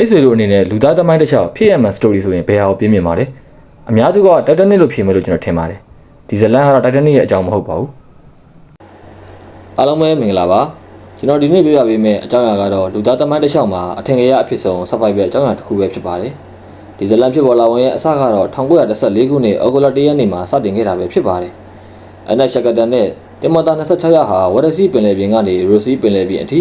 မိတ်ဆွေတို့အနေနဲ့လူသားသမိုင်းတစ်လျှောက်ဖြစ်ရမှန်စတိုရီဆိုရင်ဘယ်ဟာကိုပြင်းမြင်ပါလဲအများစုကတိုက်တနစ်လို့ဖြေမယ်လို့ကျွန်တော်ထင်ပါတယ်ဒီဇလန်ကတော့တိုက်တနစ်ရဲ့အကြောင်းမဟုတ်ပါဘူးအားလုံးပဲမင်္ဂလာပါကျွန်တော်ဒီနေ့ပြပြပေးမယ့်အကြောင်းအရာကတော့လူသားသမိုင်းတစ်လျှောက်မှာအထင်ကြီးရအဖြစ်ဆုံး survival အကြောင်းအရာတစ်ခုပဲဖြစ်ပါတယ်ဒီဇလန်ဖြစ်ပေါ်လာဝင်ရဲ့အစကတော့1914ခုနှစ်ဩဂုတ်လ1ရက်နေ့မှာစတင်ခဲ့တာပဲဖြစ်ပါတယ်အနက်ရှကတန်နဲ့တင်မတာ26ရက်ဟာဝရစီပင်လယ်ပြင်ကနေရိုစီပင်လယ်ပြင်အထိ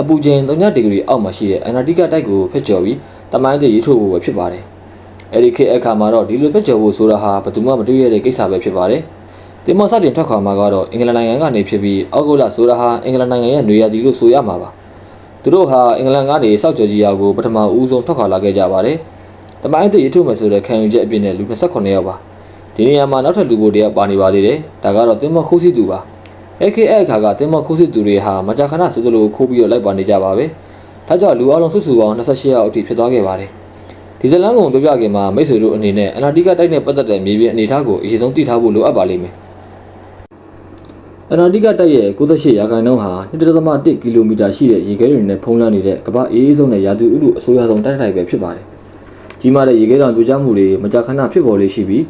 အပူချိန်3ဒီဂရီအောက်မှာရှိတဲ့အနာတိကတိုက်ကိုဖျက်ကျော်ပြီးတမိုင်းတွေရေးထုတ်ဖို့ပဲဖြစ်ပါတယ်။အဲဒီခေတ်အခါမှာတော့ဒီလိုဖျက်ကျော်ဖို့ဆိုတာဟာဘယ်သူမှမတွေ့ရတဲ့ကိစ္စပဲဖြစ်ပါတယ်။တင်မစတင်ထွက်ခွာမှာကတော့အင်္ဂလန်နိုင်ငံကနေဖြစ်ပြီးအောက်ဂုတ်လဆိုတာဟာအင်္ဂလန်နိုင်ငံရဲ့နေရာဒီလို့ဆိုရမှာပါ။သူတို့ဟာအင်္ဂလန်ကနေစောက်ကျော်ကြီးယာကိုပထမဦးဆုံးထွက်ခွာလာခဲ့ကြပါတယ်။တမိုင်းတွေရေးထုတ်မယ်ဆိုတဲ့ခံယူချက်အပြည့်နဲ့လူ28ယောက်ပါ။ဒီနေရာမှာနောက်ထပ်လူပိုတယောက်ပါနေပါသေးတယ်။ဒါကတော့တင်မခိုးစီသူပါ။ AKA အခါကတင်မခိုးစစ်သူတွေဟာမကြာခဏဆိုသလိုခိုးပြီးတော့လိုက်ပါနေကြပါပဲ။ဒါကြောင့်လူအလုံးစုစုပေါင်း28ယောက်အထိဖြစ်သွားခဲ့ပါတယ်။ဒီဇလန်ကုန်ပြပြခင်မှာမိတ်ဆွေတို့အနေနဲ့အနာတိကတိုက်နဲ့ပတ်သက်တဲ့မြေပြင်အနေအထားကိုအရင်ဆုံးသိထားဖို့လိုအပ်ပါလိမ့်မယ်။အနာတိကတိုက်ရဲ့98ရာခိုင်နှုန်းဟာ1.1ကီလိုမီတာရှိတဲ့ရေခဲတွေနဲ့ဖုံးလွှမ်းနေတဲ့ကမ္ဘာအေးအေးဆုံးနဲ့ရာသီဥတုအဆိုးရွားဆုံးတိုက်တိုက်ပဲဖြစ်ပါတယ်။ကြီးမားတဲ့ရေခဲတောင်ပြိုကျမှုတွေမကြာခဏဖြစ်ပေါ်လေရှိပြီး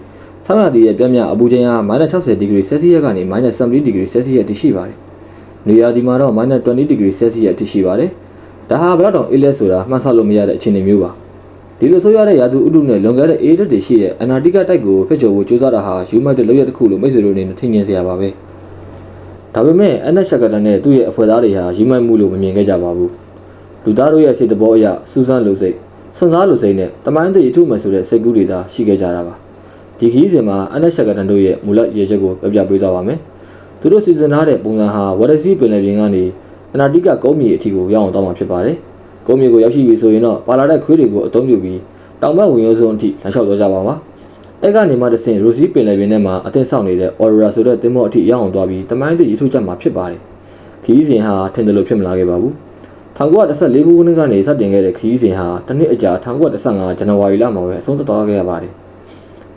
ဆောင်းရာသီရဲ့ပြင်းပြအပူချိန်ဟာ -60 ဒီဂရီဆဲဆီယပ်ကနေ -70 ဒီဂရီဆဲဆီယပ်အထိရှိပါတယ်။နေရာဒီမှာတော့ -20 ဒီဂရီဆဲဆီယပ်အထိရှိပါတယ်။ဒါဟာဘယ်တော့အေးလဲဆိုတာမှတ်ဆလို့မရတဲ့အခြေအနေမျိုးပါ။ဒီလိုဆိုရတဲ့ရာသီဥတုနဲ့လွန်ခဲ့တဲ့အေးတက်တွေရှိတဲ့အနာတိကတိုက်ကိုဖျက်ချော်ဖို့ကြိုးစားတာဟာယူမိုက်တဲ့လုပ်ရတစ်ခုလို့မိတ်ဆွေတို့အနေနဲ့ထင်မြင်စရာပါပဲ။ဒါပေမဲ့အနက်ရှက်ကတန်နဲ့သူ့ရဲ့အဖွဲ့သားတွေဟာယူမိုက်မှုလို့မမြင်ခဲ့ကြပါဘူး။လူသားတို့ရဲ့စိတ်တဘောအရစူးစမ်းလို့စိတ်စွန့်စားလို့စိတ်နဲ့တမိုင်းတည်ထုမှဆိုတဲ့စိတ်ကူးတွေသာရှိခဲ့ကြတာပါ။ ဒီခီးစဉ်မှာအနက်ရှက်ကတန်တို့ရဲ့မူလရေချက်ကိုပြပြပေးသွားပါမယ်။သူတို့စီစဉ်ထားတဲ့ပုံစံဟာဝရစီပင်လယ်ပြင်ကနေအနာတိကကုန်းမြေအထိကိုရောက်အောင်တော့မှာဖြစ်ပါတယ်။ကုန်းမြေကိုရောက်ရှိပြီဆိုရင်တော့ပါလာတဲ့ခွေးတွေကိုအသုံးပြုပြီးတောင်ဘက်ဝင်ရိုးစုံအထိလမ်းလျှောက်သွားကြပါမှာ။အဲ့ကနေမှတဆင့်ရိုစီပင်လယ်ပြင်ထဲမှာအသင်းဆောင်နေတဲ့ Aurora ဆိုတဲ့သင်္ဘောအထိရောက်အောင်သွားပြီးတမိုင်းသည့်ရေထုတ်ချက်မှာဖြစ်ပါတယ်။ခီးစဉ်ဟာထင်တယ်လို့ဖြစ်မလာခဲ့ပါဘူး။1914ခုနှစ်ကနေစတင်ခဲ့တဲ့ခရီးစဉ်ဟာတစ်နှစ်အကြာ1915ဇန်နဝါရီလမှာပဲအဆုံးသတ်သွားခဲ့ရပါတယ်။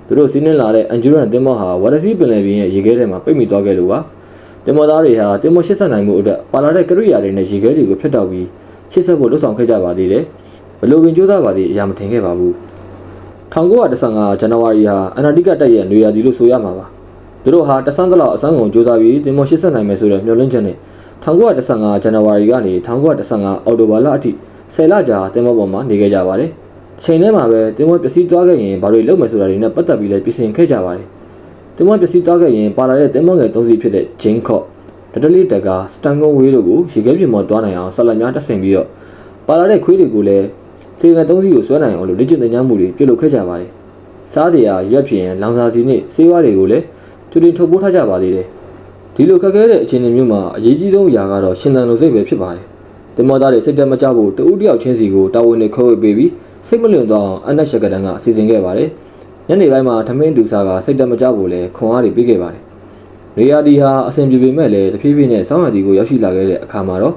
သူတို့စီးနှင်းလာတဲ့ Endurance သင်္ဘောဟာဝရစီပင်လယ်ပြင်ရဲ့ရေခဲထဲမှာပိတ်မိသွားခဲ့လို့ပါသင်္ဘောသားတွေဟာသင်္ဘောရှစ်ဆက်နိုင်မှုအတွက်ပါလာတဲ့ကရိယာတွေနဲ့ရေခဲတွေကိုဖျက်တောက်ပြီးရှစ်ဆက်ဖို့လှုပ်ဆောင်ခဲ့ကြပါသေးတယ်ဘလို့ပင်ကြိုးစားပါသေးအရာမထင်ခဲ့ပါဘူး1915ဇန်နဝါရီဟာအနာတိကတက်ရဲ့နေရာဒီလို့ဆိုရမှာပါသူတို့ဟာတဆန်းကလောက်အစမ်းကုန်ကြိုးစားပြီးသင်္ဘောရှစ်ဆက်နိုင်မယ်ဆိုတဲ့မျှော်လင့်ချက်နဲ့1915ဇန်နဝါရီကနေ1915အောက်တိုဘာလအထိ10လကြာသင်္ဘောပေါ်မှာနေခဲ့ကြပါတယ် ချိန်ထဲမှာပဲတင်မွေးပစ္စည်းသွားခဲ့ရင်ဘာတွေလုပ်မယ်ဆိုတာတွေနဲ့ပတ်သက်ပြီးလည်းပြင်ဆင်ခဲ့ကြပါတယ်တင်မွေးပစ္စည်းသွားခဲ့ရင်ပါလာတဲ့တင်မွေးငယ်သုံးစီဖြစ်တဲ့ဂျင်းခော့တတလီတက်ကစတန်ကုန်းဝေးတို့ကိုရေခဲပြင်ပေါ်သွားနိုင်အောင်ဆက်လက်များတက်ဆင်ပြီးတော့ပါလာတဲ့ခွေးတွေကိုလည်းထေငယ်သုံးစီကိုဆွဲနိုင်အောင်လို့လေ့ကျင့်သင်ကြားမှုတွေပြုလုပ်ခဲ့ကြပါတယ်စားတရားရွက်ဖြင့်လောင်စာစီနဲ့ဆေးဝါးတွေကိုလည်းတူတင်ထုတ်ပိုးထားကြပါသေးတယ်ဒီလိုခက်ခဲတဲ့အခြေအနေမျိုးမှာအရေးကြီးဆုံးအရာကတော့ရှင်သန်လိုစိတ်ပဲဖြစ်ပါတယ်တင်မောသားတွေစိတ်တက်မကြဖို့တဦးတယောက်ချင်းစီကိုတာဝန်တွေခွဲဝေပေးပြီး စိတ်မလွန်တော့အနက်ရှက်ကတန်ကအစီအစဉ်ခဲ့ပါတယ်။ညနေပိုင်းမှာထမင်းဒူစာကစိတ်တမကြဖို့လဲခွန်အားတွေပေးခဲ့ပါတယ်။နေရာဒီဟာအဆင်ပြေပေမဲ့လည်းတဖြည်းဖြည်းနဲ့စောင်းရတီကိုရောက်ရှိလာခဲ့တဲ့အခါမှာတော့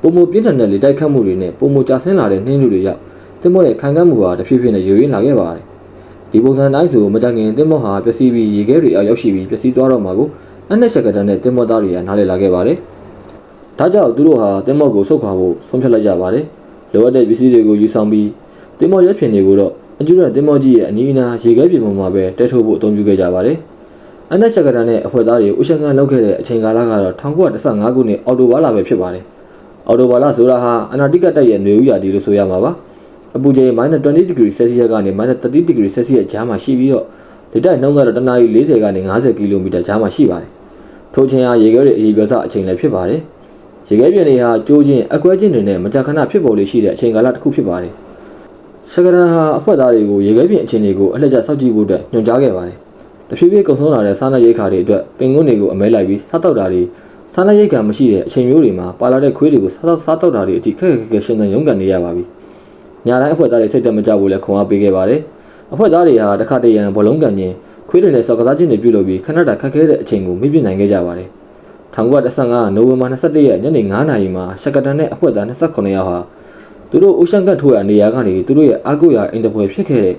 ပုံမပြင်းထန်တဲ့လေတိုက်ခတ်မှုတွေနဲ့ပုံမကြဆင်းလာတဲ့နှင်းလူတွေရောက်တင်မောရဲ့ခံကမ်းမှုဟာတဖြည်းဖြည်းနဲ့ယိုရင်းလာခဲ့ပါတယ်။ဒီပုံစံတိုင်းဆိုမကြခင်တင်မောဟာပျက်စီးပြီးရေခဲတွေအောက်ရောက်ရှိပြီးပျက်စီးသွားတော့မှာကိုအနက်ရှက်ကတန်နဲ့တင်မောသားတွေကနားလည်လာခဲ့ပါတယ်။ဒါကြောင့်သူတို့ဟာတင်မောကိုဆုတ်ခွာဖို့ဆုံးဖြတ်လိုက်ကြပါတယ်။လိုအပ်တဲ့ပစ္စည်းတွေကိုယူဆောင်ပြီး တင်မော်ရက်ဖြင်တွေကိုတော့အကျူရတင်မော်ကြီးရဲ့အနီးအနားရေခဲပြင်ပေါ်မှာပဲတဲထုတ်ဖို့အသုံးပြုခဲ့ကြပါတယ်။အနက်ရှက်ကတန်နဲ့အဖွဲ့သားတွေဥရှကန်လုပ်ခဲ့တဲ့အချိန်ကာလကတော့1915ခုနှစ်အော်တိုဘာလပဲဖြစ်ပါတယ်။အော်တိုဘာလဆိုတာဟာအနာတိကတက်ရဲ့နေဦးရာသီလို့ဆိုရမှာပါ။အပူချိန် -20 degree Celsius ကနေ -30 degree Celsius ကြားမှာရှိပြီးတော့ဒီတိုက်နှုန်းကတော့တနာရီ40ကနေ50ကီလိုမီတာကြားမှာရှိပါတယ်။ထိုချိန်ဟာရေခဲတွေအရေးပြစအချိန်လည်းဖြစ်ပါတယ်။ရေခဲပြင်တွေဟာကျိုးချင်းအကွဲချင်းတွေနဲ့မကြာခဏဖြစ်ပေါ်လေရှိတဲ့အချိန်ကာလတစ်ခုဖြစ်ပါတယ်။ စကရန်ဟာအဖွဲ့သားတွေကိုရေခဲပြင်အခြေအနေကိုအလှည့်ကျစောင့်ကြည့်ဖို့အတွက်ညွှန်ကြားခဲ့ပါတယ်။တဖြည်းဖြည်းကုံဆုံးလာတဲ့စားနပ်ရိက္ခာတွေအတွက်ပင်ကွန်းတွေကိုအမဲလိုက်ပြီးစားတောက်တာတွေစားနပ်ရိက္ခာမရှိတဲ့အချိန်မျိုးတွေမှာပါလာတဲ့ခွေးတွေကိုစားတောက်စားတောက်တာတွေအထိခက်ခက်ခဲခဲရှင်းသန်ရုန်းကန်နေရပါပြီ။ညာတိုင်းအဖွဲ့သားတွေစိတ်တက်မကြဘူးလဲခွန်အားပေးခဲ့ပါတယ်။အဖွဲ့သားတွေဟာတခါတရံဘောလုံးကန်ချင်းခွေးတွေနဲ့စော်ကစားခြင်းတွေပြုလုပ်ပြီးခဏတာခက်ခဲတဲ့အချိန်ကိုမိပြနိုင်ခဲ့ကြပါတယ်။1915နိုဝင်ဘာ21ရက်ညနေ9:00နာရီမှာရှက်ကတန်နဲ့အဖွဲ့သား28ယောက်ဟာ သူတို့အိုရှန်ကတ်ထိုးရနေရာကနေသူတို့ရဲ့အာကိုရာအင်တပွဲဖြစ်ခဲ့တဲ့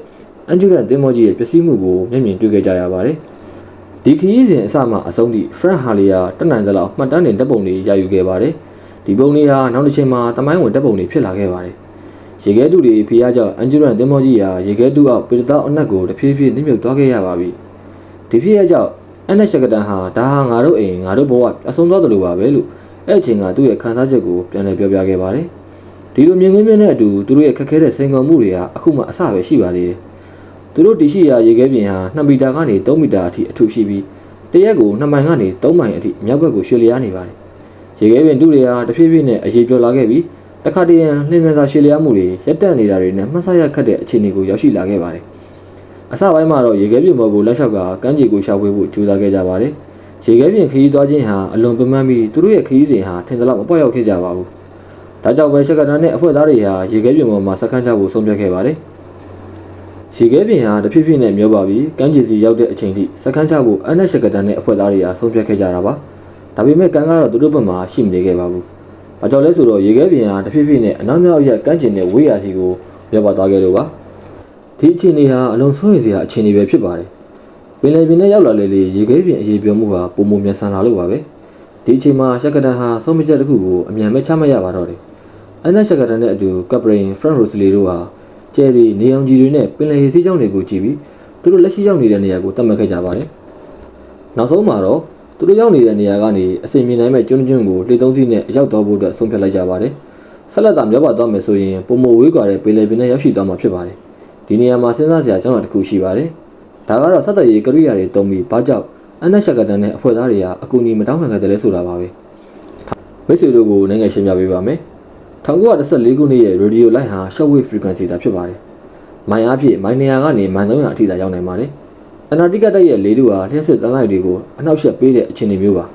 အန်ဂျူရန်တင်မောကြီးရဲ့ပျက်စီးမှုကိုမျက်မြင်တွေ့ခဲ့ကြရပါတယ်။ဒီခရီးစဉ်အစမှအဆုံးထိဖရန့်ဟာလီယာတက်နိုင်သလောက်မှတ်တမ်းတင်တပ်ပုံတွေရယူခဲ့ပါတယ်။ဒီပုံတွေဟာနောက်တစ်ချိန်မှာတမိုင်းဝင်တပ်ပုံတွေဖြစ်လာခဲ့ပါတယ်။ရေခဲတူတွေဖိအားကြောင့်အန်ဂျူရန်တင်မောကြီးဟာရေခဲတူအောက်ပေတသောအနက်ကိုတဖြည်းဖြည်းနှိမ့်မြုပ်သွားခဲ့ရပါပြီဒီဖြစ်ရကြောင့်အန်နက်ရှကတန်ဟာဒါဟာငါတို့အိမ်ငါတို့ဘဝအဆုံးသွားတယ်လို့ပါပဲလို့အဲ့အချိန်ကသူ့ရဲ့ခံစားချက်ကိုပြန်လည်ပြောပြခဲ့ပါတယ် ဒီလိုမြင်ကွင်းမြင်တဲ့အတူသူတို့ရဲ့ခက်ခဲတဲ့စိန်ခေါ်မှုတွေကအခုမှအဆပဲရှိပါသေးတယ်သူတို့တရှိရာရေခဲပြင်ဟာ2မီတာကနေ3မီတာအထိအထူရှိပြီးတရက်ကို2မိုင်ကနေ3မိုင်အထိမြောက်ဘက်ကိုရွှေ့လျားနေပါတယ်ရေခဲပြင်တူတွေဟာတဖြည်းဖြည်းနဲ့အရေးပြောလာခဲ့ပြီးတခါတရံလှည့်မြန်စွာရွှေ့လျားမှုတွေရပ်တန့်နေတာတွေနဲ့မှတ်ဆရခတ်တဲ့အခြေအနေကိုရောက်ရှိလာခဲ့ပါတယ်အစပိုင်းမှာတော့ရေခဲပြင်ပေါ်ကိုလက်လျှောက်ကကမ်းခြေကိုရှာဖွေဖို့ကြိုးစားခဲ့ကြပါတယ်ရေခဲပြင်ခရီးသွားခြင်းဟာအလွန်ပင်ပန်းပြီးသူတို့ရဲ့ခရီးစဉ်ဟာထင်သလောက်မပွက်ရောက်ခဲ့ကြပါဘူး ဒါကြောင့်ပဲရှက်ကတန်နဲ့အဖွဲ့သားတွေဟာရေခဲပြင်ပေါ်မှာစခန်းချဖို့ဆုံးဖြတ်ခဲ့ပါတယ်ရေခဲပြင်ဟာတဖြည်းဖြည်းနဲ့မျောပါပြီးကမ်းခြေစီရောက်တဲ့အချိန်ထိစခန်းချဖို့အန်နက်ရှက်ကတန်နဲ့အဖွဲ့သားတွေဟာဆုံးဖြတ်ခဲ့ကြတာပါဒါပေမဲ့ကံကတော့သူတို့ဘက်မှာရှိမနေခဲ့ပါဘူးဘာကြောင့်လဲဆိုတော့ရေခဲပြင်ဟာတဖြည်းဖြည်းနဲ့အနောက်မြောက်ရက်ကမ်းခြေနဲ့ဝေးရာစီကိုရောက်ပါသွားခဲ့လို့ပါဒီအခြေအနေဟာအလွန်ဆိုးရစရာအခြေအနေပဲဖြစ်ပါတယ်ပင်လယ်ပြင်နဲ့ရောက်လာလေလေရေခဲပြင်အေးပြောမှုဟာပုံမမြန်ဆန်လာလို့ပါပဲဒီအချိန်မှာရှက်ကတန်ဟာဆုံးဖြတ်ချက်တစ်ခုကိုအမြန်မဲ့ချမှတ်ရပါတော့တယ် အန်နက်ရှက်ကတန်နဲ့အတူကပ်ပရင်ဖရန့်ရိုစလီတို့ဟာကျယ်ရီနေအောင်ကြီးတွေနဲ့ပင်လယ်ရေစီးကြောင်းတွေကိုကြည့်ပြီးသူတို့လက်ရှိရောက်နေတဲ့နေရာကိုသတ်မှတ်ခဲ့ကြပါတယ်နောက်ဆုံးမှာတော့သူတို့ရောက်နေတဲ့နေရာကနေအစီအမြင်နိုင်မဲ့ကျွန်းကျွန်းကိုလေသုံးစီးနဲ့ရောက်တော့ဖို့အတွက်ဆုံးဖြတ်လိုက်ကြပါတယ်ဆက်လက်သာမြောက်ပါသွားမယ်ဆိုရင်ပုံမဝေးကွာတဲ့ပင်လယ်ပြင်နဲ့ရောက်ရှိသွားမှာဖြစ်ပါတယ်ဒီနေရာမှာစဉ်းစားစရာအကြောင်းအရာတစ်ခုရှိပါတယ်ဒါကတော့ဆက်သွယ်ရေးကရိယာတွေတုံးပြီးဘာကြောင့်အန်နက်ရှက်ကတန်နဲ့အဖွဲ့သားတွေဟာအကူအညီမတောင်းခံခဲ့တယ်လဲဆိုတာပါပဲမိတ်ဆွေတို့ကိုနိုင်ငံရှင်းပြပေးပါမယ် 1914ခုနှစ်ရဲ့ radio line ဟာ shortwave frequency သာဖြစ်ပါတယ်မိုင်အားဖြင့်မိုင်200ကနေမိုင်300အထိသာရောက်နိုင်ပါတယ်အနာတိကတိုက်ရဲ့လေထုဟာလျှက်စစ်တန်းလိုက်တွေကိုအနှောက်အယှက်ပေးတဲ့အခြေအနေမျိုးပါ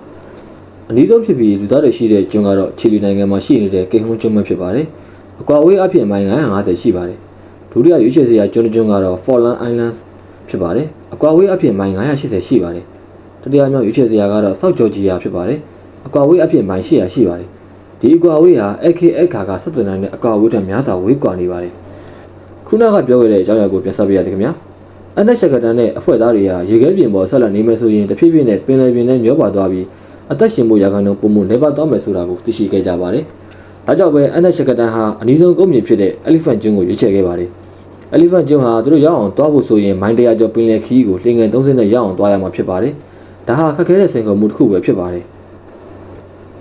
အနည်းဆုံးဖြစ်ပြီးလူသားတွေရှိတဲ့ကျွန်းကတော့ချီလီနိုင်ငံမှာရှိနေတဲ့ကိဟွန်းကျွန်းပဲဖြစ်ပါတယ်အကွာဝေးအဖြစ်မိုင်950ရှိပါတယ်ဒုတိယရွေးချယ်စရာကျွန်းတစ်ကျွန်းကတော့ Fallen Islands ဖြစ်ပါတယ်အကွာဝေးအဖြစ်မိုင်980ရှိပါတယ်တတိယမြောက်ရွေးချယ်စရာကတော့ South Georgia ဖြစ်ပါတယ်အကွာဝေးအဖြစ်မိုင်800ရှိပါတယ် ဒီအကွာဝေးဟာ AKX ခါကဆက်သွယ်နိုင်တဲ့အကွာဝေးထက်များစွာဝေးကွာနေပါတယ်ခုနကပြောခဲ့တဲ့အကြောင်းအရာကိုပြသပေးရသည်ခင်ဗျာအန်နက်ရှက်ကတန်နဲ့အဖွဲ့သားတွေဟာရေခဲပြင်ပေါ်ဆက်လက်နေမယ်ဆိုရင်တဖြည်းဖြည်းနဲ့ပင်လယ်ပြင်နဲ့မျောပါသွားပြီးအသက်ရှင်မှုရာခိုင်နှုန်းပုံမှုနေပါသွားမယ်ဆိုတာကိုသိရှိခဲ့ကြပါတယ်။ဒါကြောင့်ပဲအန်နက်ရှက်ကတန်ဟာအနည်းဆုံးကုန်းမြေဖြစ်တဲ့ Elephant ကျွန်းကိုရွေးချယ်ခဲ့ပါတယ်။ Elephant ကျွန်းဟာသူတို့ရောက်အောင်သွားဖို့ဆိုရင်မိုင်တရာကျော်ပင်လယ်ခီးကိုလှေငယ်30နဲ့ရောက်အောင်သွားရမှာဖြစ်ပါတယ်။ဒါဟာခက်ခဲတဲ့စိန်ခေါ်မှုတစ်ခုပဲဖြစ်ပါတယ်။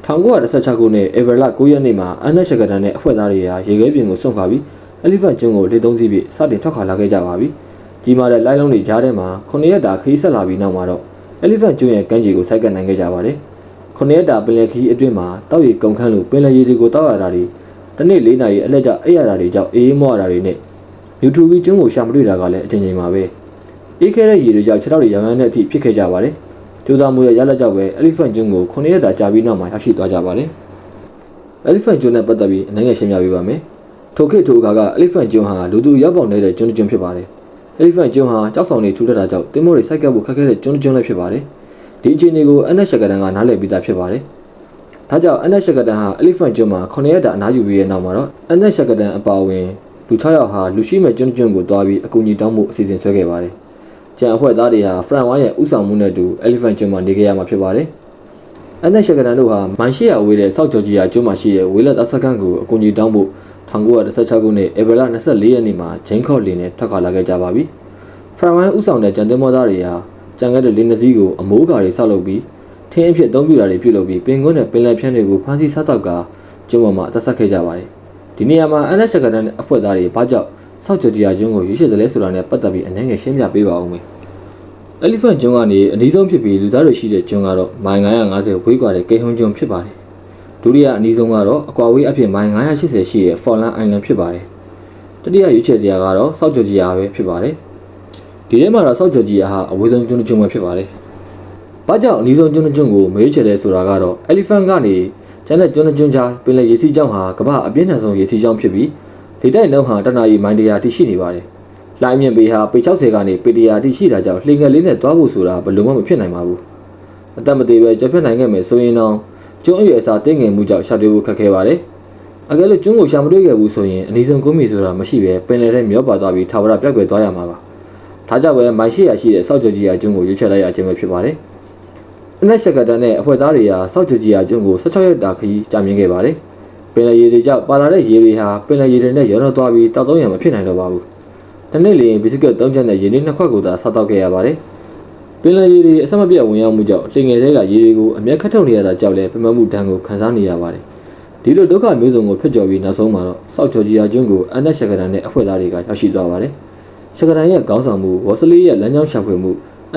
1916ခုနှစ်ဧပြီလ9ရက်နေ့မှာအန်နက်ရှက်ကတန်နဲ့အဖွဲ့သားတွေဟာရေခဲပြင်ကိုစွန့်ခွာပြီး Elephant ကျွန်းကိုလေသုံးစီးပြီးစတင်ထွက်ခွာလာခဲ့ကြပါပြီ။ကြီးမားတဲ့လိုင်းလုံးတွေကြားထဲမှာ9ရက်တာခရီးဆက်လာပြီးနောက်မှာတော့ Elephant ကျွန်းရဲ့ကမ်းခြေကိုဆိုက်ကပ်နိုင်ခဲ့ကြပါတယ်။9ရက်တာပင်လယ်ခရီးအတွင်းမှာတောက်ရီကုန်ခန်းလိုပင်လယ်ရေတွေကိုတောက်ရတာတွေတနေ့၄နာရီအလက်ကျအိပ်ရတာတွေကြောင့်အေးမောရတာတွေနဲ့မြူထူကြီးကျွန်းကိုရှာမတွေ့တာကလည်းအချိန်ချင်းပါပဲ။အေးခဲတဲ့ရေတွေကြောင့်ခြေထောက်တွေရောင်ရမ်းတဲ့အထိဖြစ်ခဲ့ကြပါတယ်။ ကြိုးစားမှုရဲ့ရလက်ကြောင့်ပဲ Elephant ကျွန်းကို9ရက်တာကြာပြီးနောက်မှာရောက်ရှိသွားကြပါတယ်။ Elephant ကျွန်းနဲ့ပတ်သက်ပြီးအနိုင်ငံရှင်းပြပေးပါမယ်။ထိုခေတ်ထိုအခါက Elephant ကျွန်းဟာလူသူရောက်ပေါက်နေတဲ့ကျွန်းတစ်ကျွန်းဖြစ်ပါတယ်။ Elephant ကျွန်းဟာကြောက်ဆောင်တွေထူထပ်တာကြောင့်တင်မောတွေစိုက်ကပ်ဖို့ခက်ခဲတဲ့ကျွန်းတစ်ကျွန်းလည်းဖြစ်ပါတယ်။ဒီအခြေအနေကိုအန်နက်ရှက်ကတန်ကနားလည်ပြီးသားဖြစ်ပါတယ်။ဒါကြောင့်အန်နက်ရှက်ကတန်ဟာ Elephant ကျွန်းမှာ9ရက်တာအနားယူပြီးတဲ့နောက်မှာတော့အန်နက်ရှက်ကတန်အပါအဝင်လူ6ယောက်ဟာလူရှိမဲ့ကျွန်းတစ်ကျွန်းကိုတွားပြီးအကူအညီတောင်းဖို့အစီအစဉ်ဆွဲခဲ့ပါတယ်။ ကျန်အဖွဲ့သားတွေဟာ Front 1ရဲ့ဥဆောင်မှုနဲ့အတူ Elephant ကျွန်းမှာနေခဲ့ရမှာဖြစ်ပါတယ်။အန်နက်ရှက်ကတန်တို့ဟာမိုင်800ဝေးတဲ့စောက်ဂျော်ဂျီယာကျွန်းမှာရှိတဲ့ဝေးလက်အစကန်ကိုအကူအညီတောင်းဖို့1916ခုနှစ်ဧပြီလ24ရက်နေ့မှာဂျိန်းခေါ်လီနဲ့ထွက်ခွာလာခဲ့ကြပါပြီ။ဖရန်ဝိုင်းဥဆောင်တဲ့ကြံတင်မောသားတွေဟာကြံခဲ့တဲ့လင်းနှစည်းကိုအမိုးကာတွေဆောက်လုပ်ပြီးထင်းအဖြစ်အသုံးပြုတာတွေပြုလုပ်ပြီးပင်ကွန်းနဲ့ပင်လယ်ဖြန်းတွေကိုဖမ်းဆီးစားတောက်ကကျွန်းပေါ်မှာတက်ဆက်ခဲ့ကြပါတယ်။ဒီနေရာမှာအန်နက်ရှက်ကတန်အဖွဲ့သားတွေဘာကြောင့် စောက်ကြကြီးယာကျွန်းကိုရွေးချယ်တယ်လဲဆိုတာနဲ့ပတ်သက်ပြီးအနည်းငယ်ရှင်းပြပေးပါဦးမယ်။ Elephant ကျွန်းကနေအနည်းဆုံးဖြစ်ပြီးလူသားတွေရှိတဲ့ကျွန်းကတော့မိုင်950ဝေးကွာတဲ့ကိဟုံကျွန်းဖြစ်ပါတယ်။ဒုတိယအနည်းဆုံးကတော့အကွာဝေးအဖြစ်မိုင်980ရှိတဲ့ Fallen Island ဖြစ်ပါတယ်။တတိယရွေးချယ်စရာကတော့စောက်ကြကြီးယာပဲဖြစ်ပါတယ်။ဒီထဲမှာတော့စောက်ကြကြီးယာဟာအဝေးဆုံးကျွန်းတစ်ကျွန်းပဲဖြစ်ပါတယ်။ဘာကြောင့်အနည်းဆုံးကျွန်းတစ်ကျွန်းကိုမေးချယ်လဲဆိုတာကတော့ Elephant ကနေကျန်တဲ့ကျွန်းတစ်ကျွန်းကြားပင်လယ်ရေစီးကြောင်းဟာကမ္ဘာအပြင်းထန်ဆုံးရေစီးကြောင်းဖြစ်ပြီး လေတိုက်နှုန်းဟာတနအီမိုင်တရာတိရှိနေပါတယ်။လိုင်းမြင့်ပေဟာပေ60ကနေပေတရာတိရှိတာကြောင့်လှေငယ်လေးနဲ့သွားဖို့ဆိုတာဘယ်လိုမှမဖြစ်နိုင်ပါဘူး။အသက်မသေးပဲကြက်ဖြတ်နိုင်ခဲ့မယ်ဆိုရင်တော့ကျွန်းအရွယ်အစားတင်းငယ်မှုကြောင့်ရှာတွေ့ဖို့ခက်ခဲပါတယ်။အကယ်လို့ကျွန်းကိုရှာမတွေ့ခဲ့ဘူးဆိုရင်အနည်းဆုံးကုန်းမီဆိုတာမရှိပဲပင်လယ်ထဲမျောပါသွားပြီးထာဝရပြက်ကွယ်သွားရမှာပါ။ဒါကြောင့်ပဲမိုင်ရှိရရှိတဲ့စောက်ကြကြီးယာကျွန်းကိုရွေးချယ်လိုက်ရခြင်းပဲဖြစ်ပါတယ်။အနက်ရှက်ကတန်နဲ့အဖွဲ့သားတွေဟာစောက်ကြကြီးယာကျွန်းကို16ရက်တာခရီးကြာမြင့်ခဲ့ပါတယ်။ ပင်လယ်ရေတွေကြောင့်ပါလာတဲ့ရေတွေဟာပင်လယ်ရေတွေနဲ့ရောနှောသွားပြီးတောက်သုံးရမဖြစ်နိုင်တော့ပါဘူး။တစ်နေ့လျင်ဘီစကတ်၃ချက်နဲ့ရေနည်းနှစ်ခွက်ကိုသာဆောက်တောက်ခဲ့ရပါတယ်။ပင်လယ်ရေတွေအဆက်မပြတ်ဝင်ရောက်မှုကြောင့်လှိငယ်တွေကရေတွေကိုအမျက်ခတ်ထုတ်နေရတာကြောင့်လည်းပြမမှုဒဏ်ကိုခံစားနေရပါတယ်။ဒီလိုဒုက္ခမျိုးစုံကိုဖြစ်ကျော်ပြီးနောက်ဆုံးမှာတော့စောက်ချော်ကြီးယာကျွန်းကိုအန်နက်ရှက်ကရန်နဲ့အဖွဲ့သားတွေကရောက်ရှိသွားပါတယ်။ရှက်ကရန်ရဲ့ခေါင်းဆောင်မှုဝေါ်စလီရဲ့လမ်းကြောင်းရှာဖွေမှု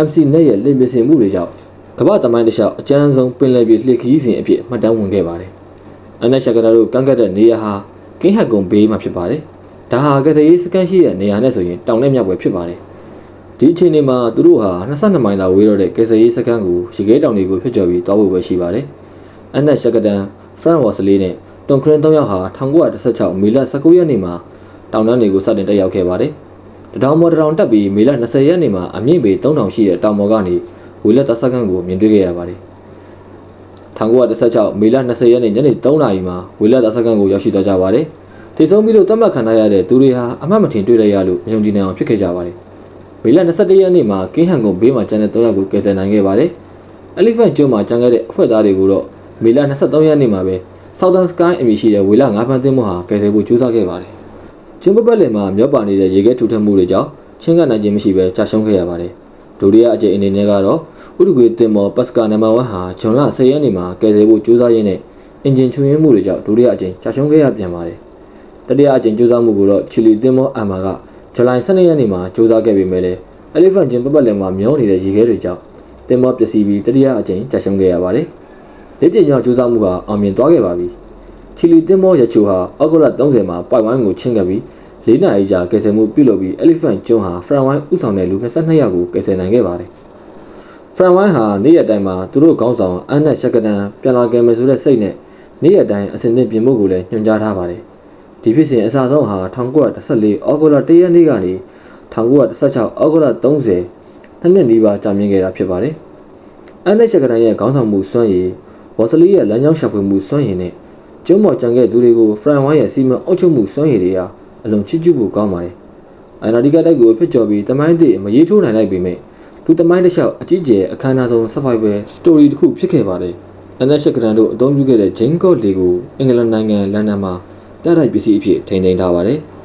MC နဲ့ရဲ့လက်ပစင်မှုတွေကြောင့်ကမ္ဘာတမိုင်းတစ်လျှောက်အကျန်းဆုံးပင်လယ်ပြေလှေခရီးစဉ်အဖြစ်မှတ်တမ်းဝင်ခဲ့ပါတယ်။ အန်နက်ရှက်ကရန်တို့ကန့်ကတ်တဲ့နေရာဟာကင်းဟက်ကုံဘေးမှာဖြစ်ပါတယ်။ဒါဟာကသရေးစကန်ရှိတဲ့နေရာနဲ့ဆိုရင်တောင်နဲ့မြောက်ပဲဖြစ်ပါတယ်။ဒီအချိန်မှာသူတို့ဟာ22မိုင်သာဝေးတော့တဲ့ကယ်ဆယ်ရေးစကန်ကိုရေခဲတောင်တွေကိုဖြစ်ကျော်ပြီးတောက်ဖို့ပဲရှိပါတယ်။အန်နက်ရှက်ကရန်ဖရန်ဝါစလီနဲ့တွန်ခရင်၃ယောက်ဟာ1916မေလ19ရက်နေ့မှာတောင်တန်းတွေကိုစတင်တက်ရောက်ခဲ့ပါတယ်။တထောင်မော်တထောင်တက်ပြီးမေလ20ရက်နေ့မှာအမြင့်ပေ3000ရှိတဲ့တောင်ပေါ်ကနေဝေလက်တပ်စခန်းကိုမြင်တွေ့ခဲ့ရပါတယ်။ 1916မေလ20ရက်နေ့ညနေ3နာရီမှာဝေလက်တပ်စခန်းကိုရောက်ရှိသွားကြပါတယ်။ထိဆုံးပြီးလို့တတ်မှတ်ခံရတဲ့သူတွေဟာအမှတ်မထင်တွေ့လိုက်ရလို့မယုံကြည်နိုင်အောင်ဖြစ်ခဲ့ကြပါတယ်။မေလ21ရက်နေ့မှာကင်းဟန်ကုန်းဘေးမှာကျန်တဲ့3ယောက်ကိုကယ်ဆယ်နိုင်ခဲ့ပါတယ်။ Elephant ကျွန်းမှာကျန်ခဲ့တဲ့အဖွဲ့သားတွေကိုတော့မေလ23ရက်နေ့မှာပဲ Southern Sky အမည်ရှိတဲ့ဝေလငါးဖမ်းသင်းမဟာကယ်ဆယ်ဖို့ကြိုးစားခဲ့ပါတယ်။ကျွန်းပပတ်လင်မှာမျောပါနေတဲ့ရေခဲထူထပ်မှုတွေကြောင့်ချင်းကနိုင်ခြင်းမရှိဘဲကြာရှုံးခဲ့ရပါတယ်။ ဒုတိယအကြိမ်အနေနဲ့ကတော့ဥရုဂွေတင်မော်ပတ်စကာနံပါတ်1ဟာဂျွန်လ10ရက်နေ့မှာကယ်ဆယ်ဖို့ကြိုးစားရင်းနဲ့အင်ဂျင်ချွင်းရင်းမှုတွေကြောင့်ဒုတိယအကြိမ်ကြာရှုံးခဲ့ရပြန်ပါတယ်။တတိယအကြိမ်ကြိုးစားမှုကိုတော့ချီလီတင်မော်အမ်မာကဇူလိုင်12ရက်နေ့မှာကြိုးစားခဲ့ပေမဲ့လည်း Elephant ကျွန်းပပတ်လင်မှာမျောနေတဲ့ရေခဲတွေကြောင့်တင်မော်ပျက်စီးပြီးတတိယအကြိမ်ကြာရှုံးခဲ့ရပါတယ်။လက်ကျင်မြောက်ကြိုးစားမှုကအောင်မြင်သွားခဲ့ပါပြီ။ချီလီတင်မောရချိုဟာအောက်ဂလ30မှာပိုက်ဝိုင်းကိုချင်းကပ်ပြီး ၄နာရီကြာကယ်ဆယ်မှုပြုလုပ်ပြီး Elephant ကျွန်းဟာဖရန်ဝိုင်းဥဆောင်တဲ့လူ22ယောက်ကိုကယ်ဆယ်နိုင်ခဲ့ပါတယ်။ဖရန်ဝိုင်းဟာနေ့ရက်တိုင်းမှာသူတို့ခေါင်းဆောင်အန်နက်ရှက်ကတန်ပြန်လာခဲ့မယ်ဆိုတဲ့စိတ်နဲ့နေ့ရက်တိုင်းအစဉ်သင့်ပြင်ဖို့ကိုလည်းညွှန်ကြားထားပါတယ်။ဒီဖြစ်စဉ်အစဆုံးဟာ1914အောက်ဂလ1ရက်နေ့ကနေ1916အောက်ဂလ30နှစ်နှစ်နီးပါးကြာမြင့်ခဲ့တာဖြစ်ပါတယ်။အန်နက်ရှက်ကတန်ရဲ့ခေါင်းဆောင်မှုစွမ်းရည်ဝါစလီရဲ့လမ်းကြောင်းရှာဖွေမှုစွမ်းရည်နဲ့ကျွန်းမော်ကြံခဲ့သူတွေကိုဖရန်ဝိုင်းရဲ့စီမံအုပ်ချုပ်မှုစွမ်းရည်တွေဟာ အလွန်ချစ်ကျူးဖို့ကောင်းပါတယ်။အန်နာဒီကတိုက်ကိုဖြစ်ကျော်ပြီးတမိုင်းသည့်မရေးထိုးနိုင်လိုက်ပေမဲ့လူတမိုင်းတစ်လျှောက်အကြီးကျယ်အခမ်းအနားဆုံး survival story တစ်ခုဖြစ်ခဲ့ပါတယ်။အန်နက်ရှက်ကရန်တို့အသုံးပြုခဲ့တဲ့ဂျင်းကော့လီကိုအင်္ဂလန်နိုင်ငံလန်ဒန်မှာပြတိုက်ပစ္စည်းအဖြစ်ထိန်းသိမ်းထားပါတယ်။